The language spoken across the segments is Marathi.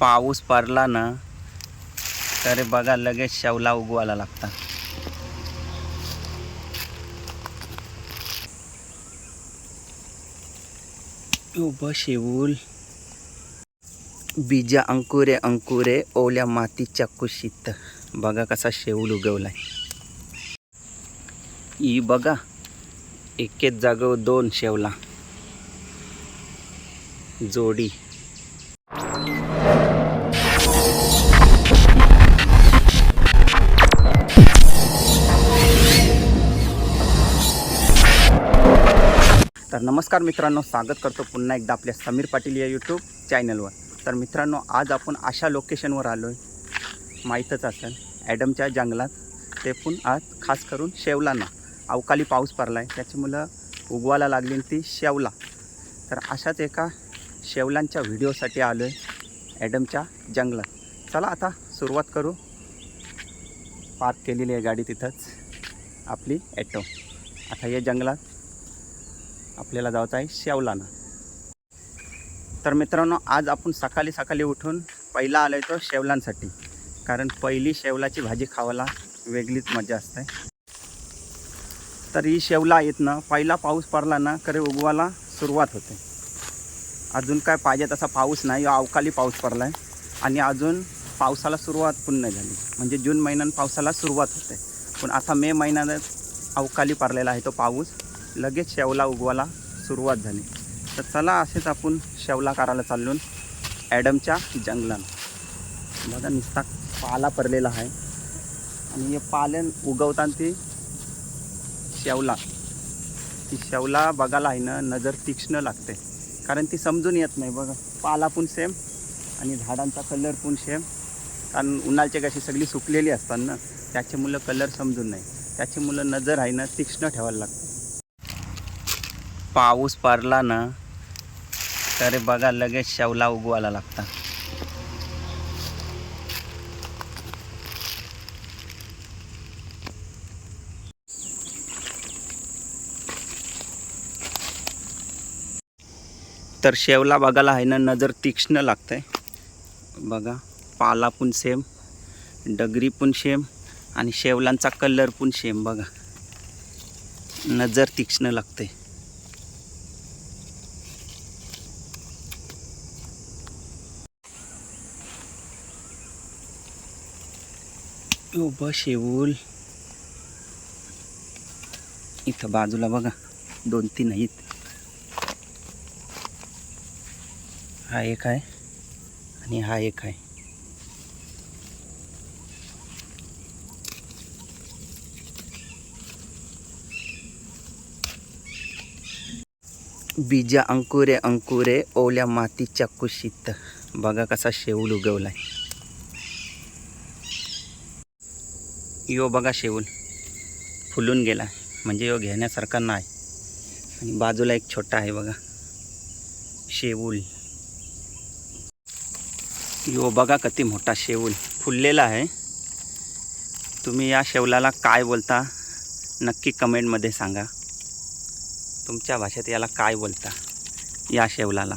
पाऊस पडला ना तर बघा लगेच शेवला उगवायला लागतात उभं शेऊल. बीजा अंकुरे अंकुरे ओल्या मातीच्या कुशीत. बघा कसा शेऊल उगवलाय. ही बघा एकेच जागेवर दोन शेवला. जोडी. तर नमस्कार मित्रांनो स्वागत करतो पुन्हा एकदा आपल्या समीर पाटील या यूट्यूब चॅनलवर तर मित्रांनो आज आपण अशा लोकेशनवर आलो आहे माहीतच असेल ॲडमच्या जंगलात. ते पण आज खास करून शेवलांना. अवकाळी पाऊस पडला आहे त्याची मुलं उगवायला लागली आणि ती शेवला. तर अशाच एका शेवलांच्या व्हिडिओसाठी आलो आहे ॲडमच्या जंगलात. चला आता सुरुवात करू. पार्क केलेली आहे गाडी तिथंच आपली ॲटो. आता या जंगलात आपल्याला जायचं आहे शेवलाना. तर मित्रांनो आज आपण सकाळी सकाळी उठून पहिला आलो तो शेवलांसाठी. कारण पहिली शेवलाची भाजी खावायला वेगळीच मजा असते. तर ही शेवला येत ना पहिला पाऊस पडला ना खरे उगवायला सुरुवात होते. अजून काय पाहिजे तसा पाऊस नाही अवकाळी पाऊस पडला आहे आणि अजून पावसाला सुरुवात पण नाही झाली. म्हणजे जून महिन्यात पावसाला सुरुवात होते. पण आता मे महिन्यात अवकाळी पडलेला आहे तो पाऊस. लगेच शेवला उगवायला सुरुवात झाली. तर चला असेच आपण शेवला करायला चाललो ॲडमच्या जंगलात. बघा नुसता पाला पडलेला आहे. आणि हे पालन उगवताना ती शेवला. ती शेवला बघायला आहे ना नजर तीक्ष्ण लागते. कारण ती समजून येत नाही. बघा पाला पण सेम आणि झाडांचा कलर पण सेम कारण उन्हाळची कशी सगळी सुकलेली असतात ना त्याची मुलं कलर समजून नाही. त्याची मुलं नजर आहे ना तीक्ष्ण ठेवायला लागतं. पाऊस पडला ना तर बघा लगेच शेवला उगवायला लागतात तर शेवला बघायला आहे ना नजर तीक्ष्ण लागतंय. बघा पाला पण सेम डगरी पण सेम आणि शेवलांचा कलर पण सेम बघा. नजर तीक्ष्ण लागते उभं शेऊल. इथं बाजूला बघा दोन तीन आहेत. हा एक आहे आणि हा एक आहे. बीजा अंकुरे अंकुरे ओल्या मातीच्या कुशीत. बघा कसा शेऊल उगवलाय. यो बघा शेऊल. फुलून गेला. म्हणजे यो घेण्यासारखा नाही. आणि बाजूला एक छोटा आहे बघा. शेऊल. यो बघा किती मोठा शेऊल. फुललेला आहे. तुम्ही या शेवलाला काय बोलता? नक्की कमेंटमध्ये सांगा. तुमच्या भाषेत याला काय बोलता? या शेवलाला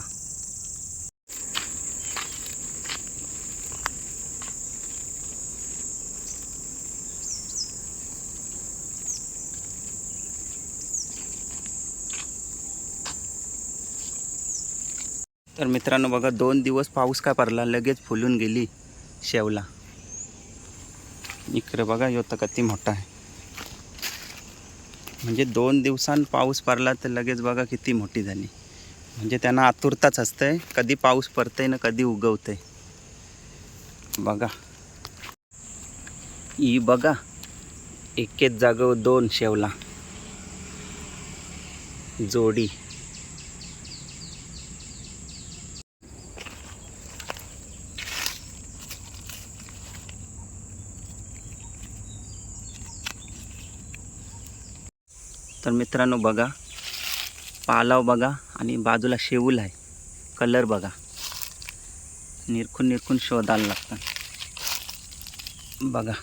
तर मित्रांनो बघा दोन दिवस पाऊस काय पडला लगेच फुलून गेली शेवला. इकडे बघा यो तर किती मोठा आहे. म्हणजे दोन दिवसां पाऊस पडला तर लगेच बघा किती मोठी झाली. म्हणजे त्यांना आतुरताच असते कधी पाऊस पडतंय ना कधी उगवतंय. बघा. ही बघा एकेच जागेवर दोन शेवला. जोडी. तर मित्रांनो बघा पालाव बघा आणि बाजूला शेऊल आहे. कलर बघा. निरखून निरखून शोधायला लागतं. बघा.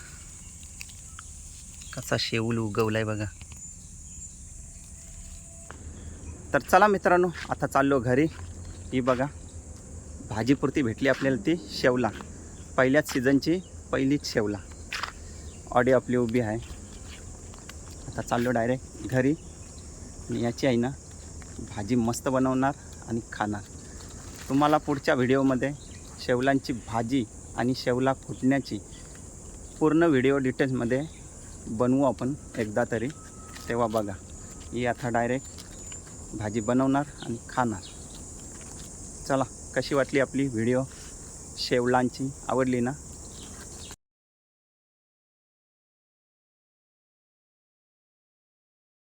कसा शेऊल आहे बघा. तर चला मित्रांनो आता चाललो घरी. ही बघा भाजीपुरती भेटली आपल्याला ती शेवला. पहिल्याच सीझनची पहिलीच शेवला. ऑडी आपली उभी आहे. आता चाललो डायरेक्ट घरी. आणि याची आहे ना भाजी मस्त बनवणार आणि खाणार. तुम्हाला पुढच्या व्हिडिओमध्ये शेवलांची भाजी आणि शेवला फुटण्याची पूर्ण व्हिडिओ डिटेल्समध्ये बनवू आपण एकदा तरी. तेव्हा बघा ही आता डायरेक्ट भाजी बनवणार आणि खाणार. चला कशी वाटली आपली व्हिडिओ? शेवलांची आवडली ना?